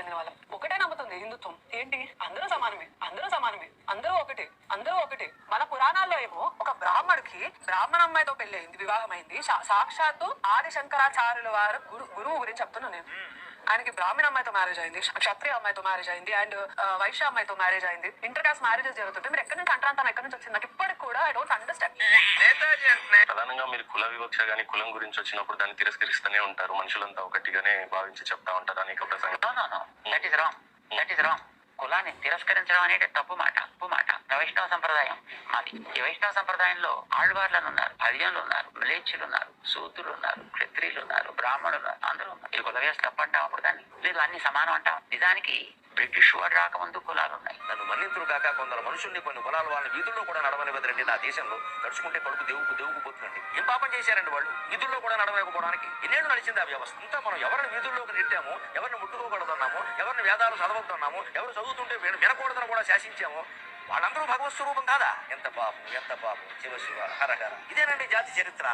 హిందుత్వం. ఏంటి? అందరూ సమానమే అందరూ సమానమే అందరూ ఒకటే అందరూ ఒకటే. మన పురాణాల్లో ఏమో ఒక బ్రాహ్మడికి బ్రాహ్మణ అమ్మాయితో పెళ్ళయింది వివాహం అయింది సా- సాక్షాత్తు ఆది శంకరాచార్యుల వారు గురు గురువు గురించి చెప్తున్నా నేను. ఆయనకి బ్రాహ్మణ అమ్మాయితో మ్యారేజ్ అయింది క్షత్రియ అమ్మాయితో మ్యారేజ్ అయింది అండ్ వైశ్య అమ్మాయితో మ్యారేజ్ అయింది. ఇంటర్ కాస్ట్ మ్యారేజెస్ జరుగుతుంటే మీరు ఎక్కడి నుంచి అంటారంతా ఎక్కడి నుంచి వచ్చింది? నాకు ఇప్పటికి కూడా ఐ డోంట్ అండర్స్టాండ్. ప్రధానంగా మీరు కుల వివక్ష గాని కులం గురించి వచ్చినప్పుడు దాన్ని తిరస్కరిస్తూనే ఉంటారు. మనుషులంతా ఒకటిగానే భావించి చెప్తా ఉంటారు అనేక ప్రసంగం is wrong that is wrong కులాన్ని తిరస్కరించడం అనేది తప్పు మాట తప్పు మాట. వైష్ణవ సంప్రదాయం మాది. ఈ వైష్ణవ సంప్రదాయంలో ఆళ్వార్లను ఉన్నారు హరిజనులు ఉన్నారు మలేచ్యులు ఉన్నారు సూతులు ఉన్నారు క్షత్రియులు ఉన్నారు బ్రాహ్మణులు ఉన్నారు అందరూ ఉన్నారు. ఈ కుల వ్యవస్థ తప్పు అంటాం అప్పుడు దాన్ని. లేదు అన్ని సమానం అంటాం నిజానికి బ్రిటిష్ వాడు రాకముందు కులాలు ఉన్నాయి. నన్ను మన్నింతులు కాక మనుషుల్ని కొన్ని కులాల వాళ్ళని వీధుల్లో కూడా నడవనివ్వదండి నా దేశంలో నడుచుకుంటే కడుపు దేవుకు దేవుకుపోతుందండి ఏం పాపం చేశారండి వాళ్ళు? వీధుల్లో కూడా నడవకపోవడానికి ఎన్నేళ్ళు నడిచింది ఆ వ్యవస్థ? అంతా మనం ఎవరిని వీధుల్లోకి నెట్టాము ఎవరిని ముట్టుకోకూడదన్నాము ఎవరిని వేదాలు చదవద్దన్నాము ఎవరు చదువుతుంటే వినకూడదని కూడా శాసించాము వాళ్ళందరూ భగవత్ స్వరూపం కాదా? ఎంత పాపం ఎంత పాపం. శివ శివ హర హర. ఇదేనండి జాతి చరిత్ర.